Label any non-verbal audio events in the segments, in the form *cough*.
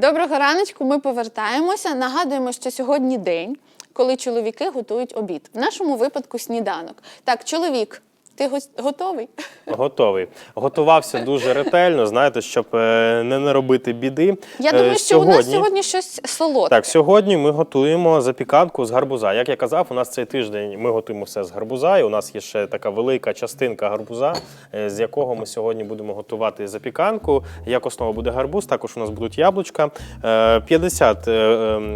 Доброго раночку. Ми повертаємося. Нагадуємо, що сьогодні день, коли чоловіки готують обід. В нашому випадку сніданок. Так, чоловік, ти готовий? Готовий. Готувався дуже ретельно, знаєте, щоб е, не наробити біди. Я Е, думаю, що у нас сьогодні щось солодке. Так, сьогодні ми готуємо запіканку з гарбуза. Як я казав, у нас цей тиждень ми готуємо все з гарбуза, і у нас є ще така велика частинка гарбуза, е, з якого ми сьогодні будемо готувати запіканку. Як основа буде гарбуз, також у нас будуть яблучка. Е, 50, е,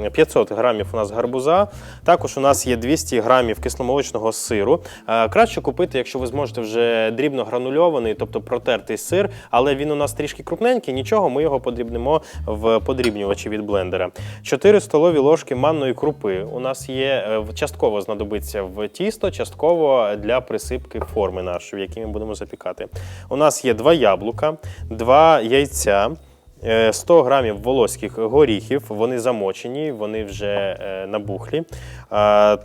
е, 500 грамів у нас гарбуза. Також у нас є 200 грамів кисломолочного сиру. Краще купити, якщо ви зможете вже дрібно гранульований, тобто протертий сир, але він у нас трішки крупненький, нічого, ми його подрібнемо в подрібнювачі від блендера. 4 столові ложки манної крупи. У нас є е, частково знадобиться в тісто, частково для присипки форми нашої, в якій ми будемо запікати. У нас є два яблука, два яйця. Е, 100 грамів волоських горіхів, вони замочені, вони вже е, набухлі.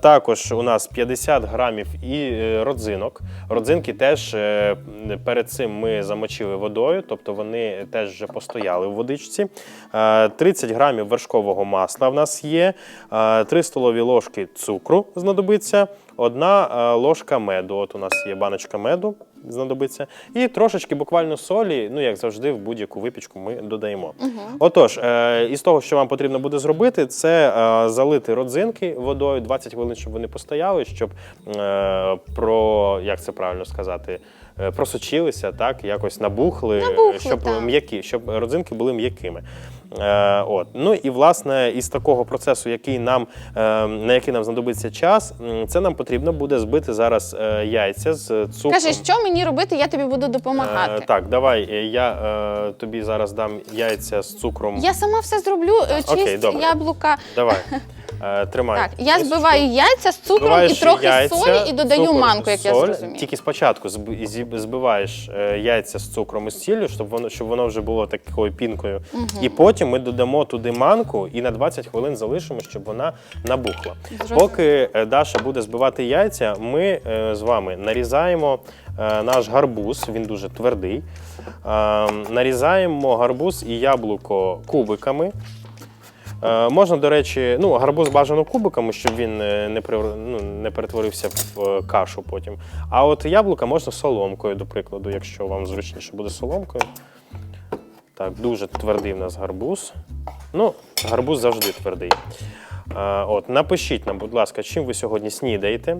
Також у нас 50 грамів і е, родзинок. Родзинки теж е, перед цим ми замочили водою, тобто вони теж вже постояли в водичці. А, 30 грамів вершкового масла в нас є, а, 3 столові ложки цукру знадобиться, одна е, ложка меду. От у нас є баночка меду, знадобиться, і трошечки буквально солі, ну як завжди, в будь-яку випічку ми додаємо. Отож, е, із того, що вам потрібно буде зробити, це е, залити родзинки водою 20 хвилин, щоб вони постояли, щоб про як це правильно сказати. Е, Просочилися, так, якось набухли, Набухли, щоб так. м'які, щоб родзинки були м'якими. Е, от. Ну і власне із такого процесу, який нам, е, на який нам знадобиться час, це нам потрібно буде збити зараз е, яйця з цукром. Кажи, що мені робити, я тобі буду допомагати. Е, так, давай. е, Я е, тобі зараз дам яйця з цукром. Я сама все зроблю, е, Окей, чисть добре. яблука. Давай. *laughs* Е, тримай. Так, я збиваю яйця з цукром і трохи яйця, солі і додаю цукор, манку, як я соль. зрозумію. Тільки спочатку зб- зі- збиваєш е, яйця з цукром і з сіллю, щоб воно, щоб воно вже було такою пінкою. І потім ми додамо туди манку і на 20 хвилин залишимо, щоб вона набухла. Зрозуміло. Поки е, Даша буде збивати яйця, ми е, з вами нарізаємо е, наш гарбуз, він дуже твердий. Е, нарізаємо гарбуз і яблуко кубиками. Е, можна, до речі, ну, гарбуз бажано кубиками, щоб він е, не, при, ну, не перетворився в е, кашу потім. А от яблука можна соломкою, до прикладу, якщо вам зручніше буде соломкою. Так, дуже твердий в нас гарбуз. Ну, гарбуз завжди твердий. Е, От, напишіть нам, будь ласка, чим ви сьогодні снідаєте.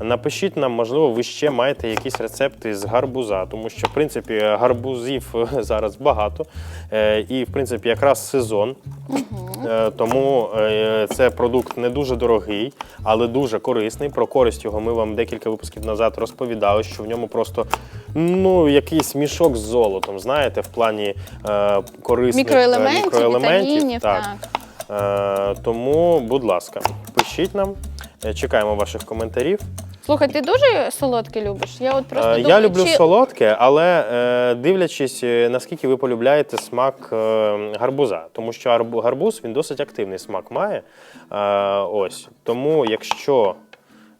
Напишіть нам, можливо, ви ще маєте якісь рецепти з гарбуза, тому що, в принципі, гарбузів е, зараз багато. Е, І, в принципі, якраз сезон. Тому це продукт не дуже дорогий, але дуже корисний. Про користь його ми вам декілька випусків назад розповідали, що в ньому просто ну, якийсь мішок з золотом, знаєте, в плані корисних Мікроелементів, мікроелементів. вітамінів, так. Е, тому, будь ласка, пишіть нам. Е, Чекаємо ваших коментарів. Слухай, ти дуже солодке любиш? Я от просто Е, думаю, Я люблю чи... солодке, але е, дивлячись, е, наскільки ви полюбляєте смак е, гарбуза, тому що гарбуз він досить активний смак має. Е, ось тому, якщо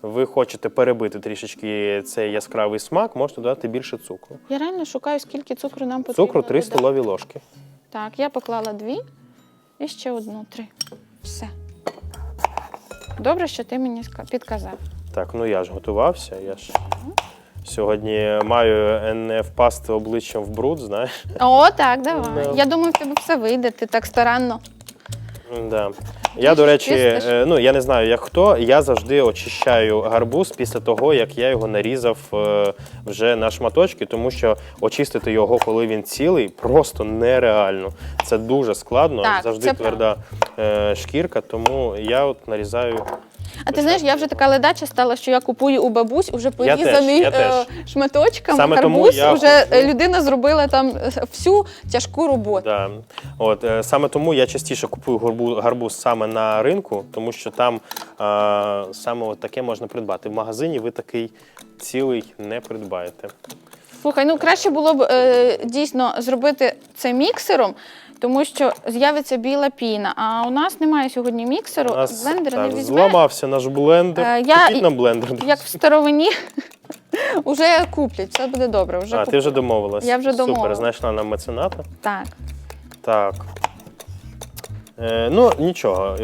ви хочете перебити трішечки цей яскравий смак, можете додати більше цукру. Я реально шукаю, скільки цукру нам потрібно. Цукру 3 додати. столові ложки. Так, я поклала дві і ще одну, три. Все. Добре, що ти мені підказав. Так, ну я ж готувався. Я ж сьогодні маю не впасти обличчям в бруд, знаєш. О, так, давай. Я думаю, в тебе все вийде, ти так старанно. Да. Я, до речі, чистиш? е, ну я не знаю, як хто. Я завжди очищаю гарбуз після того, як я його нарізав е, вже на шматочки, тому що очистити його, коли він цілий, просто нереально. Це дуже складно. Так, завжди це тверда е, шкірка, тому я от нарізаю. А ти знаєш, я вже така ледача стала, що я купую у бабусь уже Я теж, порізаний я е, теж. шматочками. Саме тому я вже хочу- е, людина зробила там е, всю тяжку роботу. Да. От, е, саме тому я частіше купую гарбуз, гарбуз саме на ринку, тому що там е, саме от таке можна придбати. В магазині ви такий цілий не придбаєте. Слухай, ну краще було б е, дійсно зробити це міксером, тому що з'явиться біла піна. А у нас немає сьогодні міксеру, У нас блендер так, не візьме. зламався наш блендер. Е, я- Купіть нам блендер. Як в старовині, *laughs* вже куплять, все буде добре. Вже а, ти вже домовилась. Я вже Супер, домовилась. знайшла нам мецената. Так. Так. Е, ну, нічого.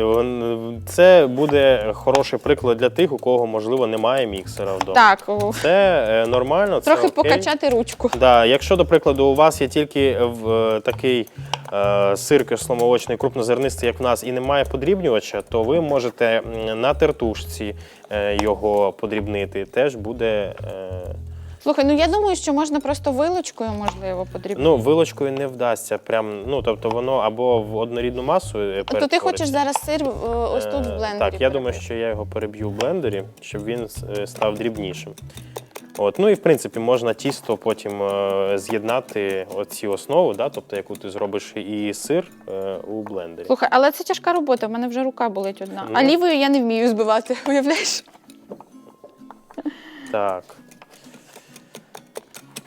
Це буде хороший приклад для тих, у кого, можливо, немає міксера вдома. Так, Це е, нормально. Це трохи окей. покачати ручку. Да, якщо, до прикладу, у вас є тільки в, е, такий е, сир кисломолочний, крупнозернистий, як в нас, і немає подрібнювача, то ви можете на тертушці його подрібнити. Теж буде. Е, Слухай, ну я думаю, що можна просто вилочкою, можливо, подрібнити. ну, вилочкою не вдасться. Прям, ну, тобто воно або в однорідну масу. е, то ти перетвориться. хочеш зараз сир е, ось тут в Е, блендері? Так, я думаю, перебити? що я його переб'ю в блендері, щоб він е, став дрібнішим. От, ну і в принципі можна тісто потім е, з'єднати оці основу, да, тобто яку ти зробиш і сир е, у блендері. Слухай, але це тяжка робота, в мене вже рука болить одна. Ну. А лівою я не вмію збивати, *laughs* уявляєш? Так.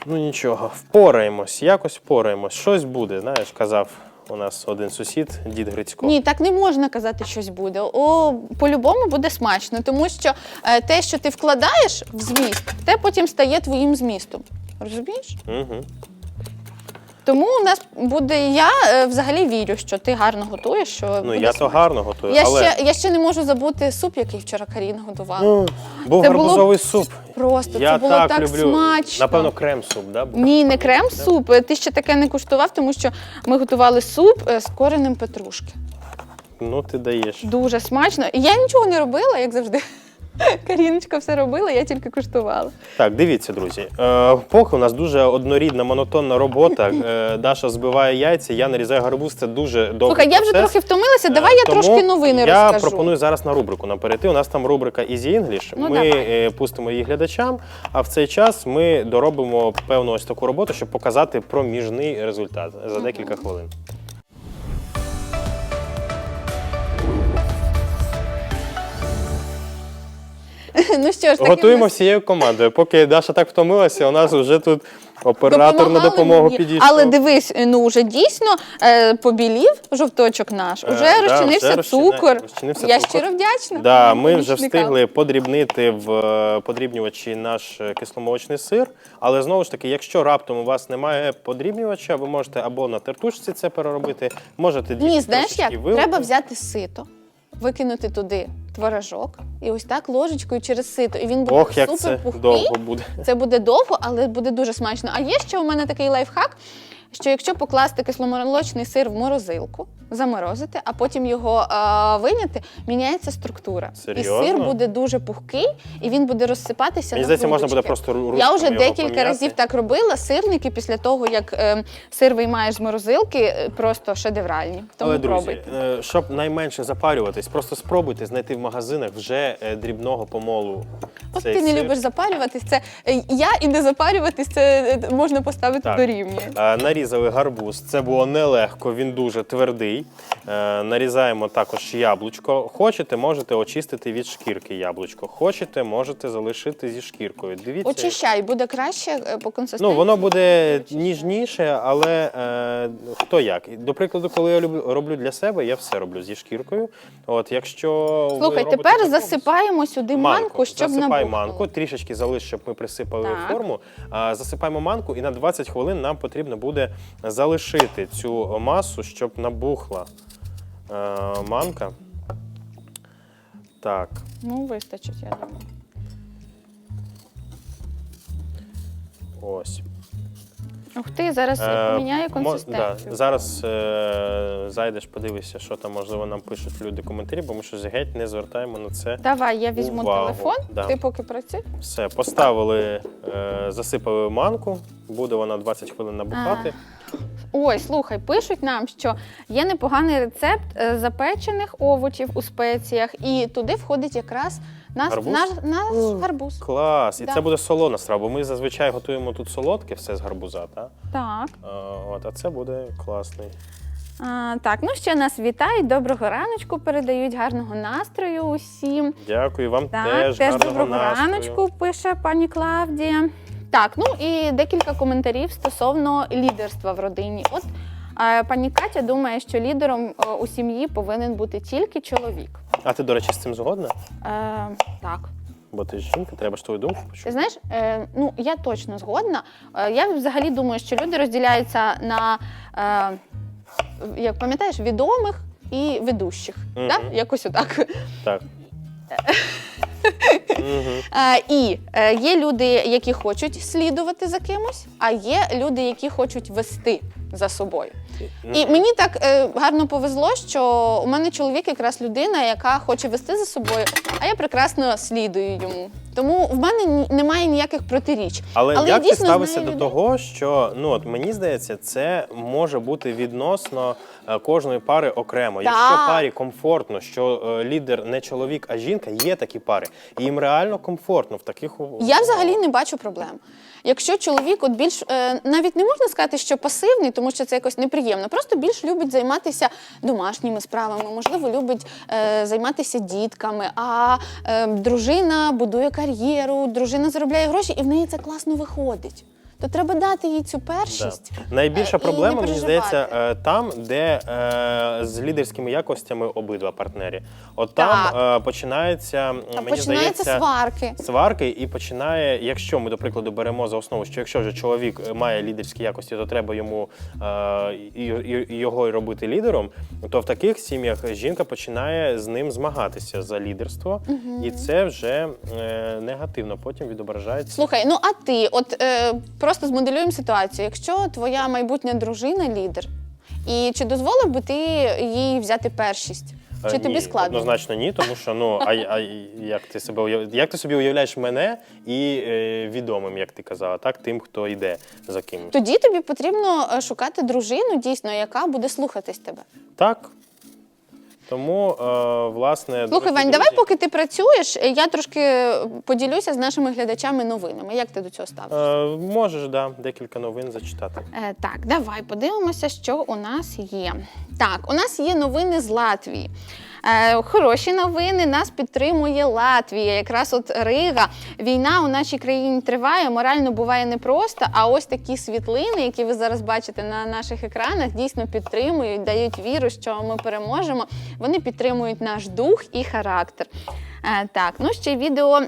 Ну нічого, впораємось, якось впораємось. Щось буде, знаєш, казав у нас один сусід, дід Грицько. Ні, так не можна казати, щось буде. О, по-любому буде смачно, тому що е, те, що ти вкладаєш в зміст, те потім стає твоїм змістом. Розумієш? Угу. Тому у нас буде. Я е, взагалі вірю, що ти гарно готуєш. Що Ну буде я то смачно. гарно готую, Я але ще я ще не можу забути суп, який вчора Каріна готувала. ну, був Це було гарбузовий суп. Просто я це було так, так, люблю. смачно. Напевно, крем-суп, да? був? Ні, не крем-суп. Ти ще таке не куштував, тому що ми готували суп е, з коренем петрушки. Ну ти даєш. Дуже смачно. І я нічого не робила, як завжди. *laughs* Каріночка все робила, я тільки куштувала. Так, дивіться, друзі. Е, поки у нас дуже однорідна, монотонна робота. Е, Даша збиває яйця, я нарізаю гарбуз. Це дуже добре. Слухай, я вже трохи втомилася. Давай я трошки новини я розкажу. пропоную зараз на рубрику нам перейти. У нас там рубрика Easy English. Ну, ми давай. е, пустимо її глядачам, а в цей час ми доробимо певну ось таку роботу, щоб показати проміжний результат за декілька хвилин. Ну що ж, Готуємо ми всією командою. Поки Даша так втомилася, у нас вже тут оператор на допомагали допомогу мені. підійшов. Але дивись, ну вже дійсно е, побілів жовточок наш, Е, уже да, розчинився вже розчина- цукор. розчинився я цукор. щиро вдячна. Да, моїм ми вже помічникам. встигли подрібнити в е, подрібнювачі наш е, кисломолочний сир. Але знову ж таки, якщо раптом у вас немає подрібнювача, ви можете або на тертушці це переробити, можете Ні, дійсно знаєш трошечки як? вилити. Треба взяти сито, викинути туди творожок і ось так ложечкою через сито. І він буде Ох, як супер це пухкий. довго буде. Це буде довго, але буде дуже смачно. А є ще у мене такий лайфхак, що якщо покласти кисломолочний сир в морозилку, заморозити, а потім його а, виняти, міняється структура. Серйозно? І сир буде дуже пухкий, і він буде розсипатися. Мені на здається, можна буде просто ру- Я вже його декілька пом'яти. разів так робила. Сирники після того, як е, сир виймаєш з морозилки, е, просто шедевральні. Тому Але, друзі, пробуйте. е, щоб найменше запарюватись, просто спробуйте знайти в магазинах вже е, дрібного помолу. От цей ти не сир. любиш запарюватись. Це е, я і не запарюватись, це е, можна поставити Так. до рівня. Е, Нарізали гарбуз. Це було нелегко, він дуже твердий. Е, Нарізаємо також яблучко. Хочете, можете очистити від шкірки яблучко. Хочете, можете залишити зі шкіркою. Дивіться. Очищай, буде краще е, по консистенції. Ну, воно буде ніжніше, але е, хто як. До прикладу, коли я роблю для себе, я все роблю зі шкіркою. От, якщо Слухай, робите тепер засипаємо сюди манку, щоб засипай манку, трішечки залиш, щоб ми присипали Так. форму. Засипаємо манку, і на 20 хвилин нам потрібно буде залишити цю масу, щоб набухла е, манка. Так, Ну, вистачить, я думаю. ось. Ух ти, зараз Е, міняє мо- консистенцію. Да, зараз е, зайдеш, подивишся, що там, можливо, нам пишуть люди коментарі, бо ми щось геть не звертаємо на це. Давай, я візьму Увагу, телефон, да. ти поки працюй. Все, поставили, е, засипали манку, буде вона 20 хвилин набухати. Ой, слухай, пишуть нам, що є непоганий рецепт е, запечених овочів у спеціях, і туди входить якраз наш Гарбуз? наш, наш гарбуз. Клас! І Да. це буде солона страва, бо ми зазвичай готуємо тут солодке, все з гарбуза, так? Так. От, а це буде класний. А, так, ну ще нас вітають. Доброго раночку передають гарного настрою усім. Дякую вам Так, теж. теж, гарного доброго настрою. раночку пише пані Клавдія. Так, ну і декілька коментарів стосовно лідерства в родині. От е, пані Катя думає, що лідером е, у сім'ї повинен бути тільки чоловік. А ти, до речі, з цим згодна? Е, так. Бо ти ж жінка, треба ж твою думку почути. Ти знаєш, е, ну я точно згодна. Е, я взагалі думаю, що люди розділяються на, е, як пам'ятаєш, відомих і ведущих. Мгм. Так? Якось отак. Так. І е, є люди, які хочуть слідувати за кимось, а є люди, які хочуть вести за собою. І мені так е, гарно повезло, що у мене чоловік якраз людина, яка хоче вести за собою, а я прекрасно слідую йому. Тому в мене немає ніяких протиріч. Але, Але як ти ставишся до людей. того, що ну от мені здається, це може бути відносно е, кожної пари окремо. Якщо парі комфортно, що е, лідер не чоловік, а жінка, є такі пари, і їм реально комфортно в таких у- Я взагалі не бачу проблем. Якщо чоловік от більш е, навіть не можна сказати, що пасивний, тому що це якось неприємно, просто більш любить займатися домашніми справами, можливо, любить е, займатися дітками. А е, дружина будує кар'єру, дружина заробляє гроші, і в неї це класно виходить. То треба дати їй цю першість. Да. Найбільша е, проблема, мені здається, е, там, де е, з лідерськими якостями обидва партнері. От там е, починається, мені починаються здається, сварки. сварки, і починає, якщо ми, до прикладу, беремо за основу, що якщо вже чоловік е, має лідерські якості, то треба йому е, його й робити лідером, то в таких сім'ях жінка починає з ним змагатися за лідерство, і це вже е, негативно потім відображається. Слухай, ну а ти, от е, просто змоделюємо ситуацію. Якщо твоя майбутня дружина лідер, і чи дозволив би ти їй взяти першість? Чи Е, тобі ні, складно? Однозначно ні, тому що ну а, а як ти себе уяв... як ти собі уявляєш мене і е, відомим, як ти казала, так тим, хто йде за кимось. Тоді тобі потрібно е, шукати дружину, дійсно, яка буде слухатись тебе. Так. Тому, е, власне, Слухай, Вань, давай, поки ти працюєш, е, я трошки поділюся з нашими глядачами новинами. Як ти до цього ставишся? е, можеш да, декілька новин зачитати. Так, давай подивимося, що у нас є. Так, у нас є новини з Латвії. Е, хороші новини нас підтримує Латвія. Якраз от Рига. Війна у нашій країні триває, морально буває непросто. А ось такі світлини, які ви зараз бачите на наших екранах, дійсно підтримують, дають віру, що ми переможемо. Вони підтримують наш дух і характер. Е, Так, ну ще відео е,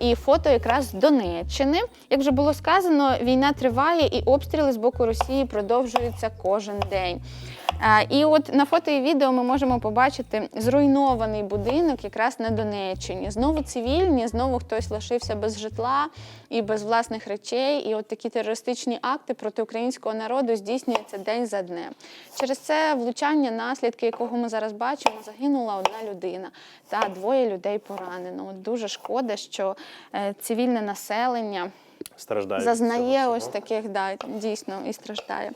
і фото якраз з Донеччини. Як вже було сказано, війна триває і обстріли з боку Росії продовжуються кожен день. І от на фото і відео ми можемо побачити зруйнований будинок якраз на Донеччині. Знову цивільні, знову хтось лишився без житла і без власних речей. І от такі терористичні акти проти українського народу здійснюються день за днем. Через це влучання, наслідки якого ми зараз бачимо, загинула одна людина та двоє людей поранено. От дуже шкода, що е, цивільне населення Страждає. зазнає ось таких, да, дійсно, і страждає.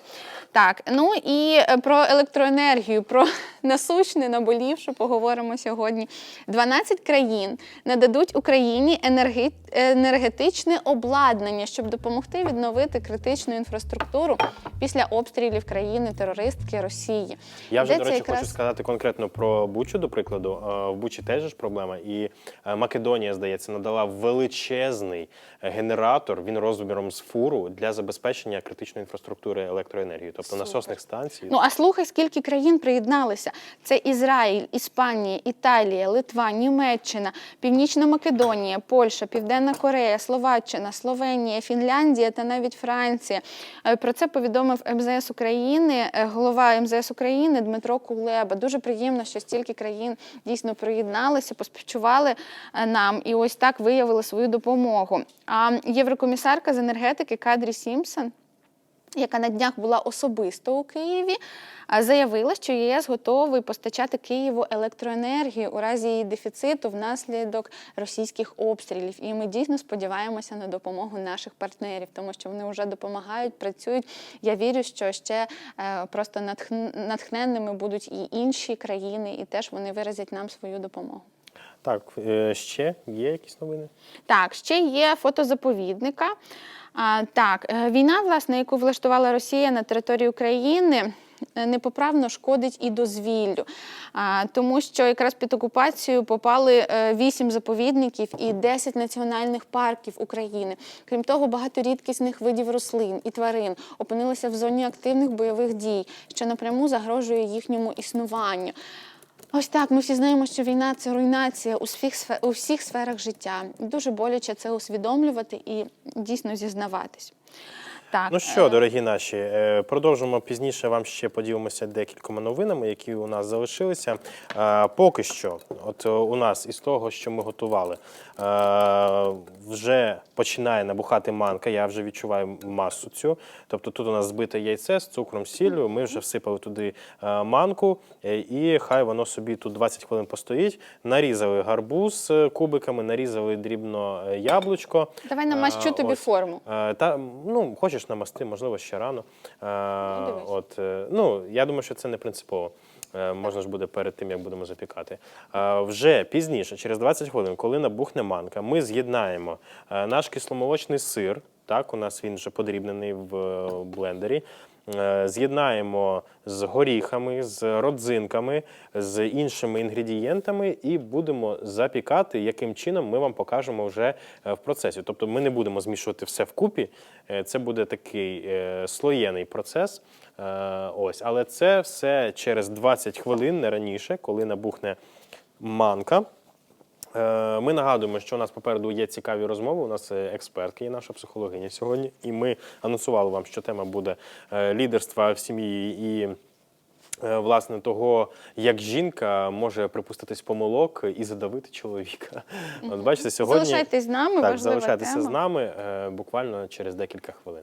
Так, ну і е, про електроенергію, про *laughs* насущне, наболівше поговоримо сьогодні. 12 країн нададуть Україні енерги- енергетичне обладнання, щоб допомогти відновити критичну інфраструктуру після обстрілів країни-терористки Росії. Я вже, до речі, якраз- хочу сказати конкретно про Бучу, до прикладу. Е, В Бучі теж ж проблема. І е, Македонія, здається, надала величезний генератор, він розміром з фуру для забезпечення критичної інфраструктури електроенергії, тобто Супер. насосних станцій. Ну а слухай, скільки країн приєдналися: це Ізраїль, Іспанія, Італія, Литва, Німеччина, Північна Македонія, Польща, Південна Корея, Словаччина, Словенія, Фінляндія та навіть Франція. Е, Про це повідомив МЗС України, е, голова МЗС України Дмитро Кулеба. Дуже приємно, що стільки країн дійсно приєдналися, поспівчували е, нам і ось так виявили свою допомогу. А єврокомісарка з енергетики Кадрі Сімпсон яка на днях була особисто у Києві, заявила, що ЄС готовий постачати Києву електроенергію у разі її дефіциту внаслідок російських обстрілів. І ми дійсно сподіваємося на допомогу наших партнерів, тому що вони вже допомагають, працюють. Я вірю, що ще е, просто натхненними будуть і інші країни, і теж вони виразять нам свою допомогу. Так, е, ще є якісь новини? Так, ще є фото заповідника. А, так, е, війна, власне, яку влаштувала Росія на території України. е, Непоправно шкодить і дозвіллю, тому що якраз під окупацію попали вісім заповідників і 10 національних парків України. Крім того, багато рідкісних видів рослин і тварин опинилися в зоні активних бойових дій, що напряму загрожує їхньому існуванню. Ось так, ми всі знаємо, що війна це руйнація у всіх, у всіх сферах життя. Дуже боляче це усвідомлювати і дійсно зізнаватись. Так, Ну що, е, дорогі наші, е, продовжимо пізніше. Вам ще поділимося декількома новинами, які у нас залишилися. Е, Поки що, от у нас із того, що ми готували, вже починає набухати манка. Я вже відчуваю масу цю. Тобто тут у нас збите яйце з цукром, сіллю. Ми вже всипали туди манку, і хай воно собі тут 20 хвилин постоїть. Нарізали гарбуз кубиками, нарізали дрібно яблучко. Давай намащу тобі форму. Та ну хочеш намасти, можливо, ще рано. Е, дивись. От е, ну я думаю, що це не принципово. Е, Можна ж буде перед тим, як будемо запікати. Вже пізніше, через 20 хвилин, коли набухне манка, ми з'єднаємо наш кисломолочний сир. Так, у нас він вже подрібнений в блендері. Е, З'єднаємо з горіхами, з родзинками, з іншими інгредієнтами і будемо запікати, яким чином ми вам покажемо вже е, в процесі. Тобто ми не будемо змішувати все вкупі. Е, Це буде такий слоєний процес. Ось, але це все через 20 хвилин, не раніше, коли набухне манка. Е, Ми нагадуємо, що у нас попереду є цікаві розмови. У нас е, експертка є наша психологиня сьогодні, і ми анонсували вам, що тема буде е, лідерства в сім'ї і. Власне, того, як жінка може припуститись помилок і задавити чоловіка. От бачите, сьогодні Залишайтесь з нами, так, важлива залишайтеся тема. з нами буквально через декілька хвилин.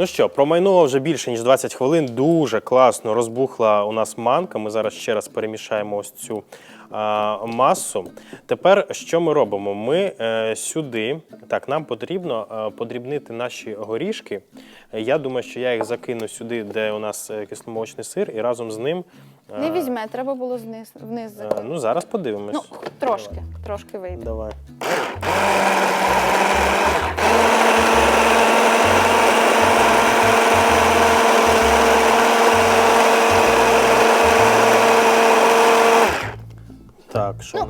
Ну що, промайнуло вже більше ніж 20 хвилин. Дуже класно розбухла у нас манка. Ми зараз ще раз перемішаємо ось цю а, масу. Тепер що ми робимо? Ми е, сюди, так, нам потрібно е, подрібнити наші горішки. Я думаю, що я їх закину сюди, де у нас е, кисломолочний сир, і разом з ним. е, Не візьме, треба було вниз, вниз е, закинути. ну, зараз подивимось. Ну, трошки, трошки вийде. Давай.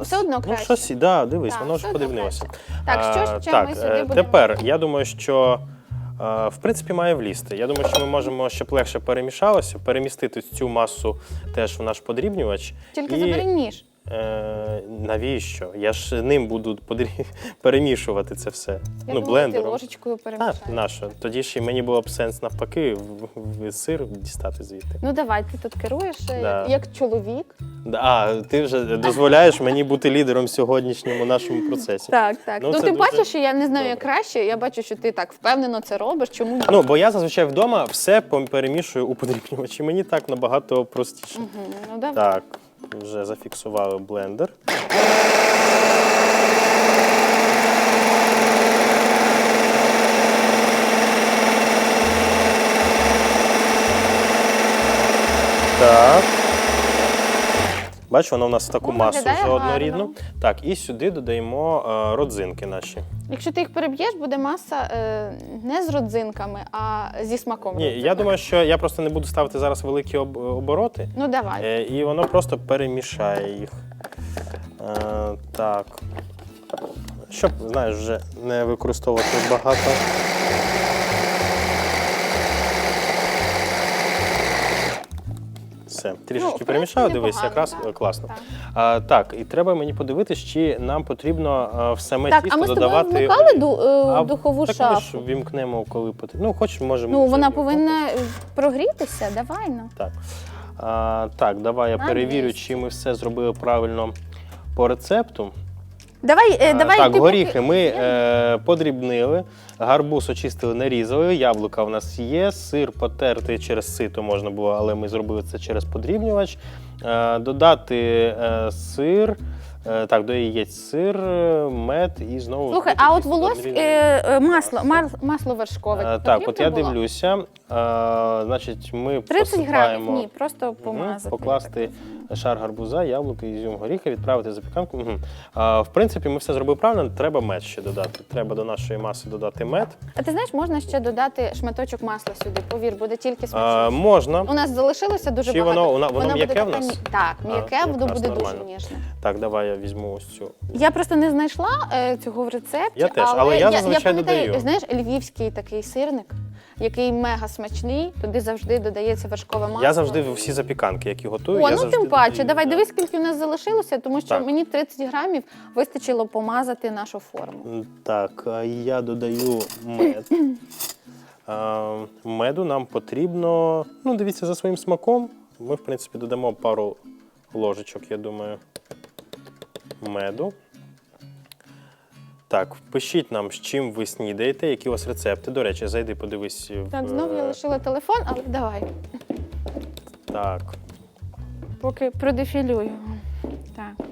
Ну, нас? все одно Ну, краще. щось, да, дивись, Так, воно все ж одно краще. Так, що ж, ще так, ми сюди е, будемо? Тепер я думаю, що е, в принципі має влізти. Я думаю, що ми можемо, щоб легше перемішалося, перемістити цю масу теж в наш подрібнювач. Тільки і, забери ніж. Е, навіщо? Я ж ним буду подрі... *laughs* перемішувати це все. Я ну, думала, ти ложечкою перемішаєш. нащо? Тоді ж і мені було б сенс навпаки в, в сир дістати звідти. Ну давай, ти тут керуєш е, Да. як чоловік. Да, А, ти вже дозволяєш мені бути лідером в сьогоднішньому нашому процесі. Так, так. Ну, Ну, це ти дуже бачиш, що я не знаю, як добре. краще. Я бачу, що ти так впевнено це робиш. Чому ні? Ну, бо я зазвичай вдома все пом- перемішую у подрібнювачі. Мені так набагато простіше. Мгм, ну давай. Так, вже зафіксували блендер. Так. Бачиш, воно в нас в таку Ну, масу вже однорідну. гарно. Так, і сюди додаємо е, родзинки наші. Якщо ти їх переб'єш, буде маса е, не з родзинками, а зі смаком. Ні, я думаю, що я просто не буду ставити зараз великі об- обороти. Ну давай. Е, І воно просто перемішає їх. Е, так. Щоб, знаєш, вже не використовувати багато. Все, Ну, трішечки ну, перемішав, дивись, непогано, якраз так, класно. так. А, так, і треба мені подивитись, чи нам потрібно е, в саме Так, тісто а ми додавати. Ми вмикали ду, е, А, духову так ми ж вімкнемо, коли потрібно. Ну, хоч можемо. Ну, вона повинна е, прогрітися, давай ну. Так. А, так, давай я а, перевірю, 200. чи ми все зробили правильно по рецепту. Давай, е, давай так, ти горіхи ми е, подрібнили, гарбуз очистили, нарізали, яблука в нас є, сир потерти через сито можна було, але ми зробили це через подрібнювач. Е, додати е, сир, е, так, до яєць сир, е, мед і знову. Слухай, а от волос е, е, масло, мар- масло вершкове. Е, Так, от я було? дивлюся. Е, значить, ми 30 грамів, посипаємо- ні, просто Мгм. помазати. Покласти шар гарбуза, яблука, ізюм, горіха, відправити запіканку. Мгм. А, в принципі, ми все зробили правильно. Треба мед ще додати. Треба до нашої маси додати мед. А ти знаєш, можна ще додати шматочок масла сюди. Повір, буде тільки А, можна. У нас залишилося дуже Чи багато. воно- воно- воно м'яке в нас? Так, А, м'яке, воно буде дуже нормально. ніжне. Так, давай я візьму ось цю. Я просто не знайшла е, цього в рецепті. Я теж, але я зазвичай я пам'ятаю, додаю. знаєш, львівський такий сирник. Який мега смачний, туди завжди додається вершкове масло. Я завжди всі запіканки, які готую. О, я ну завжди тим паче, додаю, давай да. дивись, скільки в нас залишилося, тому що Так. мені 30 грамів вистачило помазати нашу форму. Так, а я додаю мед. *clears throat* А, Меду нам потрібно. Ну, дивіться, за своїм смаком. Ми, в принципі, додамо пару ложечок, я думаю, меду. Так, пишіть нам, з чим ви снідаєте, які у вас рецепти. До речі, зайди, подивись. в- Так, знову я е, лишила телефон, але давай, Так. поки продефілюю. Так,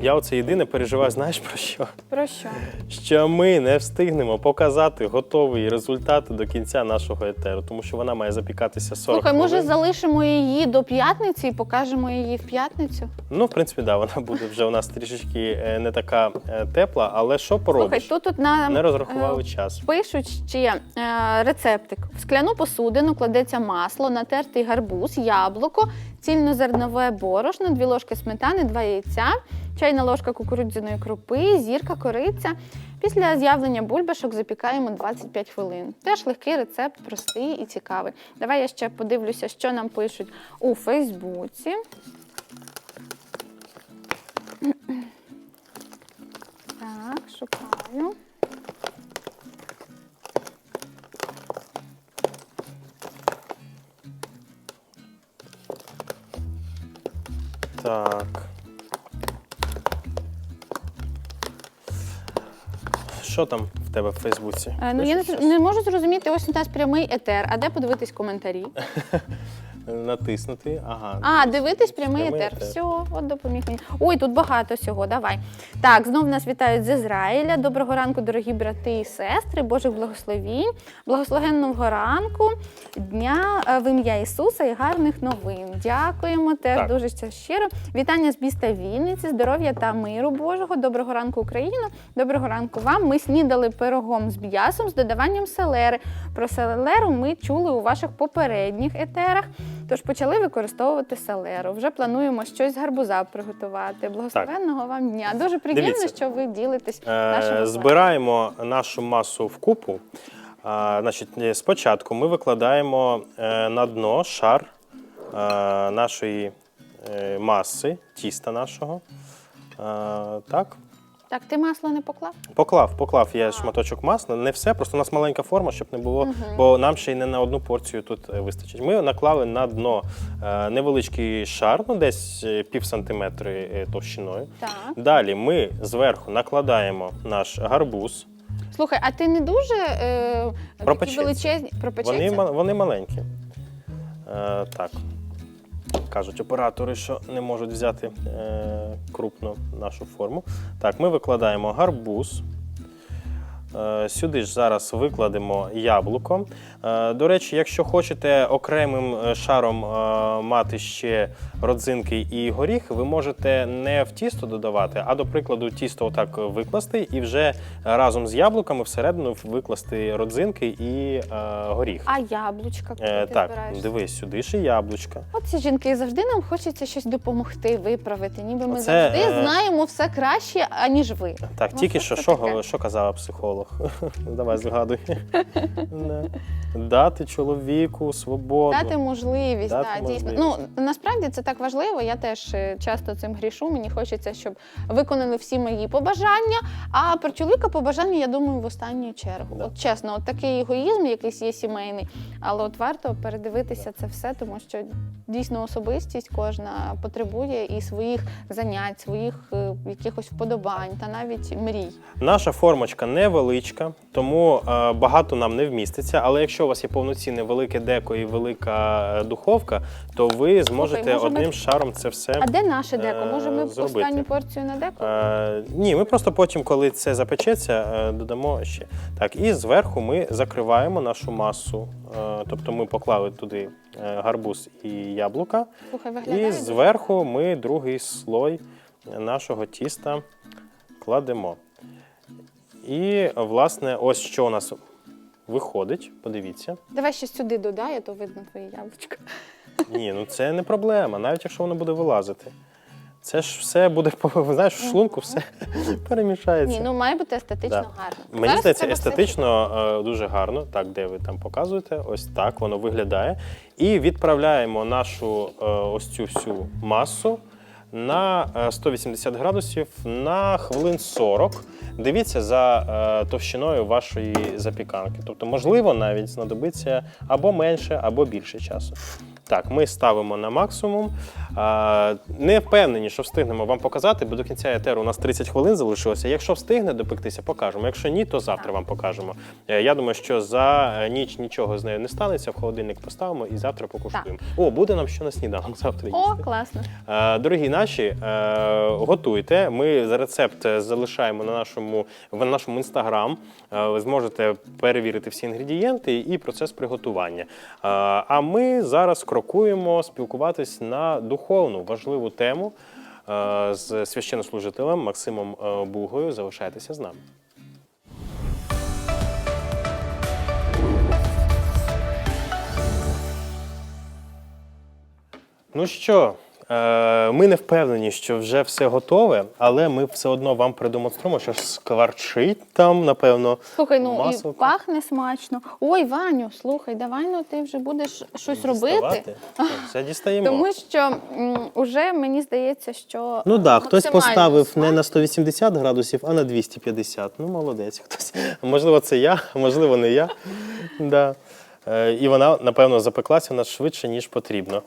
Я оце єдине переживаю, знаєш про що? про що? Що ми не встигнемо показати готовий результат до кінця нашого етеру, тому що вона має запікатися 40 Слухай, може хвилин. залишимо її до п'ятниці і покажемо її в п'ятницю? Ну, в принципі, да, вона буде вже у нас трішечки е, не така е, тепла, але що поробиш? Слухай, тут, тут нам Не розрахували е, час. пишуть ще е, рецептик. В скляну посудину кладеться масло, натертий гарбуз, яблуко, цільнозернове борошно, дві ложки сметани, два яйця, чайна ложка кукурудзяної крупи, зірка, кориця. Після з'явлення бульбашок запікаємо 25 хвилин. Теж легкий рецепт, простий і цікавий. Давай я ще подивлюся, що нам пишуть у Фейсбуці. Так, шукаю. Так. Що там в тебе в Фейсбуці? Е, Ну, я не, не можу зрозуміти, ось у нас прямий етер. А де подивитись коментарі? *laughs* Натиснути. Ага. А, дивитись прямий, Прямий етер. етер. Все, от допоміг мені. Ой, тут багато всього. Давай. Так, знов нас вітають з Ізраїля. Доброго ранку, дорогі брати і сестри, Божих благословінь, благословенного ранку, дня е, в ім'я Ісуса і гарних новин. Дякуємо теж Так. дуже ща- щиро. Вітання з міста Вінниці, здоров'я та миру Божого. Доброго ранку, Україно. Доброго ранку вам. Ми снідали пирогом з м'ясом з додаванням селери. Про селеру ми чули у ваших попередніх етерах. Тож почали використовувати селеру. Вже плануємо щось з гарбуза приготувати. Благословенного вам дня. Дуже приємно, Дивіться. що ви ділитесь Е, нашим Збираємо нашу масу в купу. А, значить, е, спочатку ми викладаємо е, на дно шар е, нашої е, маси, тіста нашого. Е, так. Так, ти масло не поклав? Поклав, поклав я шматочок масла. Не все, просто у нас маленька форма, щоб не було, бо нам ще й не на одну порцію тут е, вистачить. Ми наклали на дно е, невеличкий шар, ну десь е, пів сантиметри е, товщиною. Так. Далі ми зверху накладаємо наш гарбуз. Слухай, а ти не дуже е, такі Пропечеться. величезні пропечеться? Вони, ма- вони маленькі. Е, так. Кажуть оператори, що не можуть взяти е, крупну нашу форму. Так, ми викладаємо гарбуз. Е, Сюди ж зараз викладемо яблуко. Е, До речі, якщо хочете окремим е, шаром мати ще родзинки і горіх, ви можете не в тісто додавати, а до прикладу, тісто отак викласти і вже разом з яблуками всередину викласти родзинки і горіх. А яблучка, коли ти так, збираєш? дивись, сюди ще яблучка. От ці жінки завжди нам хочеться щось допомогти, виправити. Ніби ми Оце, завжди е, знаємо все краще, аніж ви. Так, тільки що що, що казала психолог? Давай згадуй. *laughs* Да. Дати чоловіку свободу. Дати можливість, Дати да, дійсно. можливість. Ну насправді це так важливо. Я теж е, часто цим грішу. Мені хочеться, щоб виконали всі мої побажання. А про чоловіка побажання, я думаю, в останню чергу. Да. От чесно, от такий егоїзм, якийсь є сімейний, але от варто передивитися це все, тому що дійсно особистість кожна потребує і своїх занять, своїх е, якихось вподобань та навіть мрій. Наша формочка невеличка, тому е, багато нам не вміститься. Але якщо у вас є повноцінне велике деко і велика е, духовка, то ви зможете може ми- одним шаром це все. А де наше деко? Може, ми Е, зробити. останню порцію на деко? Е, ні, ми просто потім, коли це запечеться, е, додамо ще. Так, і зверху ми закриваємо нашу масу. Е, тобто ми поклали туди е, гарбуз і яблука. Слухай, виглядає. І дуже зверху ми другий слой нашого тіста кладемо. І, власне, ось що у нас виходить. Подивіться. Давай ще сюди додай, а то видно твої яблучка. Ні, ну це не проблема, навіть якщо воно буде вилазити. Це ж все буде знаєш, в шлунку все *laughs* перемішається. Ні, ну має бути естетично Да. гарно. Мені Зараз здається, все естетично е, дуже гарно. Так, де ви там показуєте, ось так воно виглядає. І відправляємо нашу е, ось цю всю масу на е, 180 градусів на хвилин 40. Дивіться за е, товщиною вашої запіканки. Тобто, можливо, навіть знадобиться або менше, або більше часу. Так, ми ставимо на максимум. Не впевнені, що встигнемо вам показати, бо до кінця етеру у нас 30 хвилин залишилося. Якщо встигне допектися, покажемо. Якщо ні, то завтра вам покажемо. Е, Я думаю, що за е, ніч нічого з нею не станеться. В холодильник поставимо і завтра покуштуємо. О, буде нам що на сніданок завтра О, класно. Е, Дорогі наші, готуйте. Ми за рецепт залишаємо на нашому в нашому інстаграм. Ви зможете перевірити всі інгредієнти і процес приготування. А ми зараз крокуємо спілкуватись на духовну важливу тему е, з священнослужителем Максимом е, Бугою. Залишайтеся з нами. Ну що, ми не впевнені, що вже все готове, але ми все одно вам продемонструємо, що скварчить там, напевно. Слухай, ну масло. і пахне смачно. Ой, Ваню, слухай, давай ну ти вже будеш щось робити. Діставати. Так, Все дістаємо. Тому що м, уже мені здається, що Ну так, да, хтось максимально поставив не смак. на 180 градусів, а на 250. Ну, молодець. Хтось. Можливо, це я, а можливо, не я. Да. Е, І вона, напевно, запеклася у нас швидше, ніж потрібно.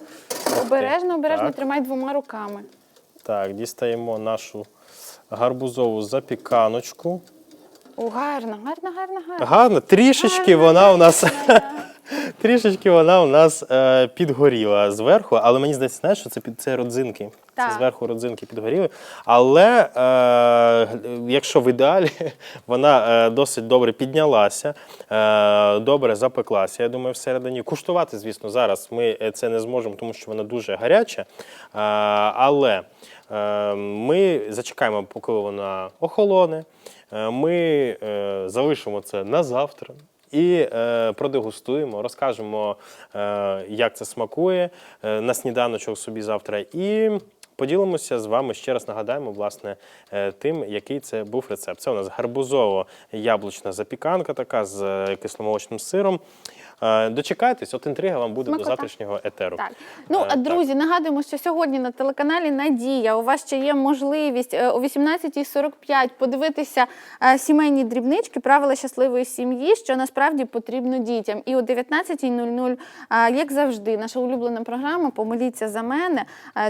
Обережно, обережно Так. тримай двома руками. Так, дістаємо нашу гарбузову запіканочку. О, гарно, гарно, гарно, гарно. Гарно, трішечки вона у нас. *laughs* Трішечки вона у нас е, підгоріла зверху, але мені здається, знаєш, що це під це родзинки. Так. Це зверху родзинки підгоріли. Але е, якщо в ідеалі *laughs* вона е, досить добре піднялася, е, добре запеклася, я думаю, всередині. Куштувати, звісно, зараз ми е, це не зможемо, тому що вона дуже гаряча. Е, але ми зачекаємо, поки вона охолоне. Е, Ми е, залишимо це на завтра. І е, продегустуємо, розкажемо, е, як це смакує е, на сніданочок собі завтра. І поділимося з вами ще раз нагадаємо, власне, е, тим, який це був рецепт. Це у нас гарбузово-яблучна запіканка, така з е, кисломолочним сиром. Е, дочекайтесь, от інтрига вам буде до завтрашнього етеру. Так. Ну, Е, а друзі, нагадуємо, що сьогодні на телеканалі Надія у вас ще є можливість е, о 18.45 подивитися сімейні дрібнички, правила щасливої сім'ї, що насправді потрібно дітям. І о 19.00, е, як завжди, наша улюблена програма Помоліться за мене,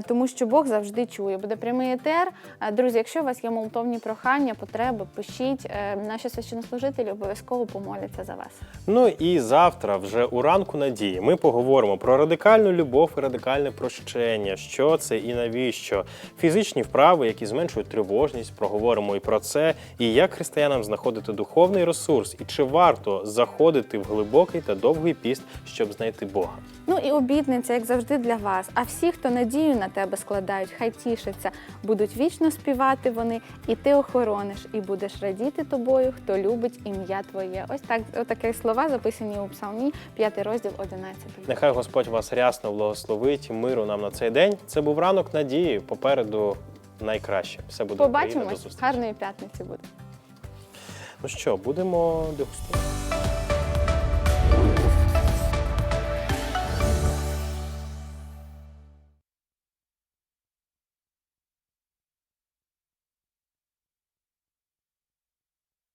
тому що Бог завжди чує. Буде прямий етер. Друзі, якщо у вас є молитовні прохання, потреби, пишіть. Наші священнослужителі обов'язково помоляться за вас. Ну і завтра, вже у ранку надії, ми поговоримо про радикальну любов і радикальне прощення, що це і навіщо, фізичні вправи, які зменшують тривожність. Проговоримо і про це, і як християнам знаходити духовний ресурс, і чи варто заходити в глибокий та довгий піст, щоб знайти Бога. Ну і обітниця, як завжди, для вас. А всі, хто надію на тебе складають, хай тішаться, будуть вічно співати вони, і ти охорониш, і будеш радіти тобою, хто любить ім'я твоє. Ось так, отакі слова записані у псалмі, 5 розділ 11. Нехай Господь вас рясно благословить, миру нам на цей день. Це був ранок надії. Попереду найкраще. Все буде Україна. До Побачимось. зустрічі. Гарної п'ятниці буде. Ну що, будемо дегустувати.